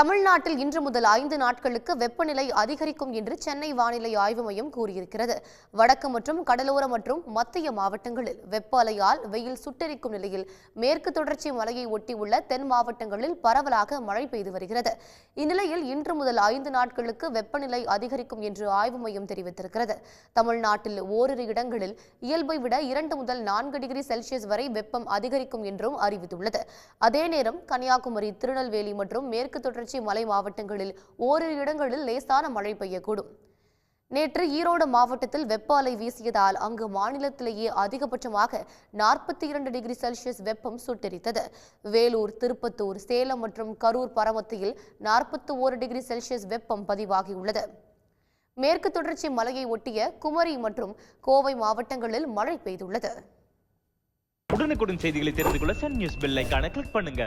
தமிழ்நாட்டில் இன்று முதல் ஐந்து நாட்களுக்கு வெப்பநிலை அதிகரிக்கும் என்று சென்னை வானிலை ஆய்வு மையம் கூறியிருக்கிறது. வடக்கு மற்றும் கடலோர மற்றும் மத்திய மாவட்டங்களில் வெப்ப அலையால் வெயில் சுட்டெரிக்கும் நிலையில் மேற்கு தொடர்ச்சி மலையை ஒட்டியுள்ள தென் மாவட்டங்களில் பரவலாக மழை பெய்து வருகிறது. இந்நிலையில் இன்று முதல் ஐந்து நாட்களுக்கு வெப்பநிலை அதிகரிக்கும் என்று ஆய்வு மையம் தெரிவித்திருக்கிறது. தமிழ்நாட்டில் ஓரிரு இடங்களில் இயல்பை விட இரண்டு முதல் நான்கு டிகிரி செல்சியஸ் வரை வெப்பம் அதிகரிக்கும் என்றும் அறிவித்துள்ளது. அதே நேரம் கன்னியாகுமரி திருநெல்வேலி மற்றும் மேற்கு தொடர்ச்சி திருச்சி மலை மாவட்டங்களில் ஓரிரு இடங்களில் லேசான மழை பெய்யக்கூடும். நேற்று ஈரோடு மாவட்டத்தில் வெப்ப அலை வீசியதால் அங்கு மாநிலத்திலேயே அதிகபட்சமாக நாற்பத்தி இரண்டு டிகிரி செல்சியஸ் வெப்பம் சுட்டெரித்தது. வேலூர் திருப்பத்தூர் சேலம் மற்றும் கரூர் பரமத்தியில் நாற்பத்தி ஓரு டிகிரி செல்சியஸ் வெப்பம் பதிவாகியுள்ளது. மேற்கு தொடர்ச்சி மலையை ஒட்டிய குமரி மற்றும் கோவை மாவட்டங்களில் மழை பெய்துள்ளது. உடனுக்குடன் செய்திகளை தெரிந்து கொள்ள சன் நியூஸ் பெல் கிளிக் பண்ணுங்க.